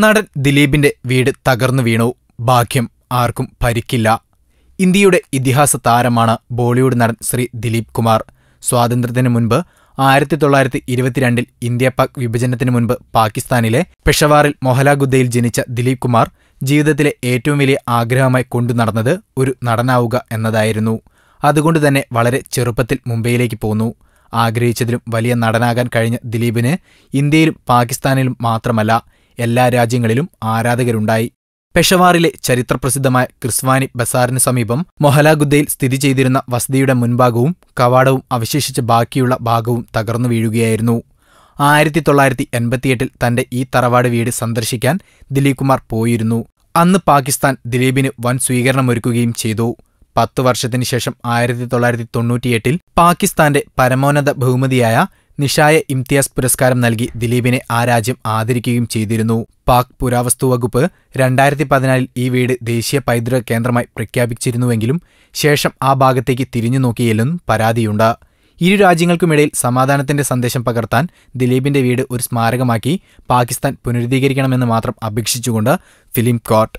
നടൻ ദിലീപിന്റെ വീട് തകർന്നു വീണു. ഭാഗ്യം ആർക്കും പരിക്കില്ല. ഇന്ത്യയുടെ ഇതിഹാസ താരമാണ് ബോളിവുഡ് നടൻ ശ്രീ ദിലീപ് കുമാർ. സ്വാതന്ത്ര്യത്തിന് മുൻപ് ആയിരത്തി തൊള്ളായിരത്തി ഇരുപത്തിരണ്ടിൽ ഇന്ത്യ പാക് വിഭജനത്തിന് മുൻപ് പാകിസ്ഥാനിലെ പെഷവാറിൽ മൊഹലാഗുദ്ദയിൽ ജനിച്ച ദിലീപ് കുമാർ ജീവിതത്തിലെ ഏറ്റവും വലിയ ആഗ്രഹമായി കൊണ്ടു നടന്നത് ഒരു നടനാവുക എന്നതായിരുന്നു. അതുകൊണ്ട് തന്നെ വളരെ ചെറുപ്പത്തിൽ മുംബൈയിലേക്ക് പോന്നു. ആഗ്രഹിച്ചതിലും വലിയ നടനാകാൻ കഴിഞ്ഞ ദിലീപിന് ഇന്ത്യയിലും പാകിസ്ഥാനിലും മാത്രമല്ല എല്ലാ രാജ്യങ്ങളിലും ആരാധകരുണ്ടായി. പെഷവാറിലെ ചരിത്രപ്രസിദ്ധമായ ക്രിസ്വാനി ബസാറിന് സമീപം മൊഹലാഗുദ്ദയിൽ സ്ഥിതി ചെയ്തിരുന്ന വസതിയുടെ മുൻഭാഗവും കവാടവും അവശേഷിച്ച ബാക്കിയുള്ള ഭാഗവും തകർന്നു വീഴുകയായിരുന്നു. ആയിരത്തി തൊള്ളായിരത്തി എൺപത്തിയെട്ടിൽ തന്റെ ഈ തറവാട് വീട് സന്ദർശിക്കാൻ ദിലീപ് കുമാർ പോയിരുന്നു. അന്ന് പാകിസ്ഥാൻ ദിലീപിന് വൻ സ്വീകരണമൊരുക്കുകയും ചെയ്തു. പത്തു വർഷത്തിനു ശേഷം ആയിരത്തി തൊള്ളായിരത്തി തൊണ്ണൂറ്റിയെട്ടിൽ പാകിസ്ഥാന്റെ പരമോന്നത ബഹുമതിയായ നിഷായ ഇംതിയാസ് പുരസ്കാരം നൽകി ദിലീപിനെ ആ രാജ്യം ആദരിക്കുകയും ചെയ്തിരുന്നു. പാക് പുരാവസ്തു വകുപ്പ് രണ്ടായിരത്തി പതിനാലിൽ ഈ വീട് ദേശീയ പൈതൃക കേന്ദ്രമായി പ്രഖ്യാപിച്ചിരുന്നുവെങ്കിലും ശേഷം ആ ഭാഗത്തേക്ക് തിരിഞ്ഞു നോക്കിയില്ലെന്നും പരാതിയുണ്ട്. ഇരു രാജ്യങ്ങൾക്കുമിടയിൽ സമാധാനത്തിന്റെ സന്ദേശം പകർത്താൻ ദിലീപിന്റെ വീട് ഒരു സ്മാരകമാക്കി പാകിസ്ഥാൻ പുനരുദ്ധീകരിക്കണമെന്ന് മാത്രം അപേക്ഷിച്ചുകൊണ്ട് ഫിലിം കോർട്ട്